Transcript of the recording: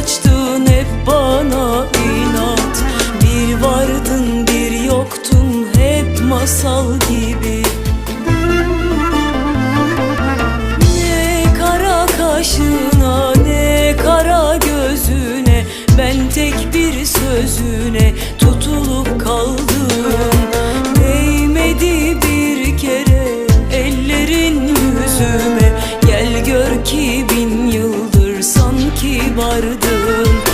açtın hep bana inat. Bir vardın bir yoktun hep masal gibi. Ne kara kaşına ne kara gözüne Ben tek bir sözüne tutulup kaldım. Değmedi bir kere ellerin yüzüme vardım